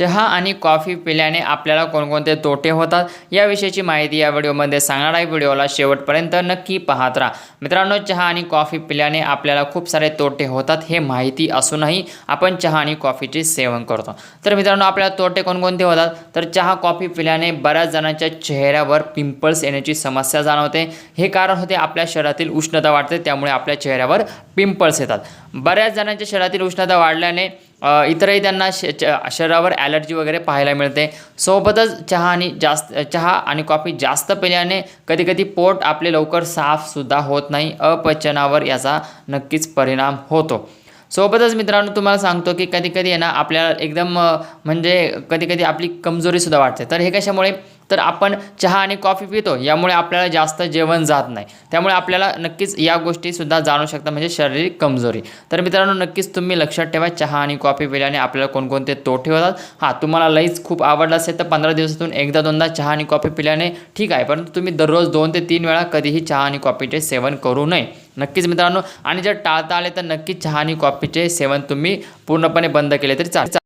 चहा आणि कॉफी पिल्याने आपल्याला कोणकोणते तोटे होतात याविषयीची माहिती या व्हिडिओमध्ये सांगणार आहे. व्हिडिओला शेवटपर्यंत नक्की पाहत राहा. मित्रांनो चहा आणि कॉफी पिल्याने आपल्याला खूप सारे तोटे होतात हे माहिती असूनही आपण चहा आणि कॉफीचे सेवन करतो. तर मित्रांनो आपल्याला तोटे कोणकोणते होतात? तर चहा कॉफी पिल्याने बऱ्याच जणांच्या चेहऱ्यावर पिंपल्स येण्याची समस्या जाणवते. हे कारण होते आपल्या शरीरातील उष्णता वाढते त्यामुळे आपल्या चेहऱ्यावर पिंपल्स येतात. बऱ्याच जणांच्या शरीरातील उष्णता वाढल्याने इतरही त्यांना श च शरीरावर ॲलर्जी वगैरे पाहायला मिळते. सोबतच चहा आणि जास्त चहा आणि कॉफी जास्त पिल्याने कधीकधी पोट आपले लवकर साफसुद्धा होत नाही अपचनावर याचा नक्कीच परिणाम होतो. सोबतच मित्रांनो तुम्हाला सांगतो की कधीकधी आहे ना आपल्याला एकदम म्हणजे कधीकधी आपली कमजोरीसुद्धा वाटते. तर हे कशामुळे? तर आपण चहा आणि कॉफी पितो यामुळे आपल्याला जास्त जेवण जात नाही. त्यामुळे आपल्याला नक्कीच या गोष्टीसुद्धा जाणू शकता म्हणजे शारीरिक कमजोरी. तर मित्रांनो नक्कीच तुम्ही लक्षात ठेवा चहा आणि कॉफी पिल्याने आपल्याला कोणकोणते तोटे होतात. हां तुम्हाला लईच खूप आवडलं असेल तर पंधरा दिवसातून एकदा दोनदा चहा आणि कॉफी पिल्याने ठीक आहे परंतु तुम्ही दररोज दोन ते तीन वेळा कधीही चहा आणि कॉफीचे सेवन करू नये. नक्कीच मित्रांनो आणि जर टाळता आले तर नक्कीच चहा आणि कॉफीचे सेवन तुम्ही पूर्णपणे बंद केले तरी चालेल.